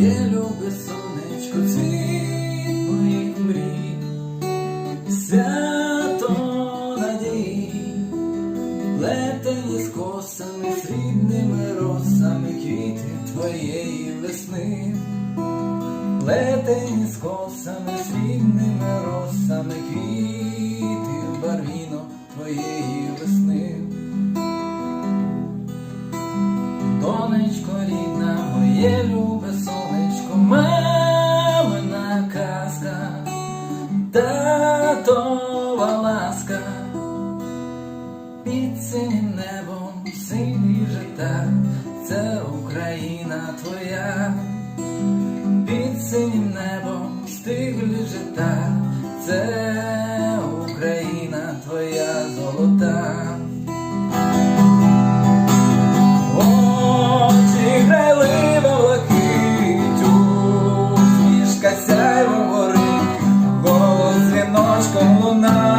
Є любе сонечко, цвіт моїх мрій, свято надій, плетені з косами, срібними росами квіти твоєї весни, плетені з косами, срібними росами квіти, барвіно твоєї весни, донечко рідна, моє любе сонечко, татова ласка, під синім небом синій жита, це Україна твоя, під синім небом стиглі жита, це Луна